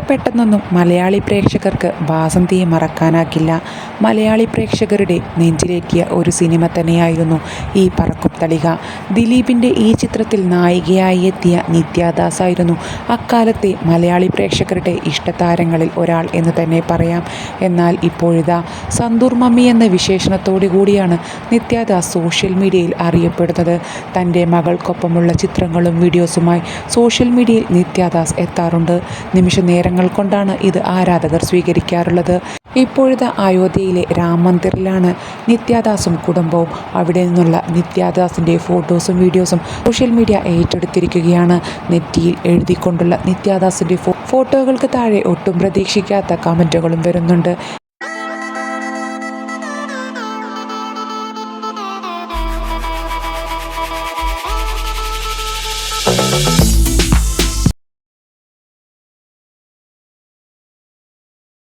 പെട്ടെന്നൊന്നും മലയാളി പ്രേക്ഷകർക്ക് വാസന്തിയെ മറക്കാനാകില്ല. മലയാളി പ്രേക്ഷകരുടെ നെഞ്ചിലേക്കിയ ഒരു സിനിമ തന്നെയായിരുന്നു ഈ പറക്കും തളിക ദിലീപിന്റെ ഈ ചിത്രത്തിൽ നായികയായി എത്തിയ നിത്യാദാസ് ആയിരുന്നു അക്കാലത്തെ മലയാളി പ്രേക്ഷകരുടെ ഇഷ്ടതാരങ്ങളിൽ ഒരാൾ എന്ന് തന്നെ പറയാം. എന്നാൽ ഇപ്പോഴിതാ സന്തൂർ മമ്മി എന്ന വിശേഷണത്തോടു കൂടിയാണ് നിത്യാദാസ് സോഷ്യൽ മീഡിയയിൽ അറിയപ്പെടുന്നത്. തന്റെ മകൾക്കൊപ്പമുള്ള ചിത്രങ്ങളും വീഡിയോസുമായി സോഷ്യൽ മീഡിയയിൽ നിത്യാദാസ് എത്താറുണ്ട്. നിമിഷ നമസ്കാരങ്ങൾ കൊണ്ടാണ് ഇത് ആരാധകർ സ്വീകരിക്കാറുള്ളത് ഇപ്പോഴത്തെ അയോധ്യയിലെ രാമമന്ദിറിലാണ് നിത്യാദാസും കുടുംബവും അവിടെ നിന്നുള്ള നിത്യാദാസിന്റെ ഫോട്ടോസും വീഡിയോസും സോഷ്യൽ മീഡിയ ഏറ്റെടുത്തിരിക്കുകയാണ് നെറ്റിയിൽ എഴുതിക്കൊണ്ടുള്ള നിത്യാദാസിന്റെ ഫോട്ടോകൾക്ക് താഴെ ഒട്ടും പ്രതീക്ഷിക്കാത്ത കമന്റുകളും വരുന്നുണ്ട്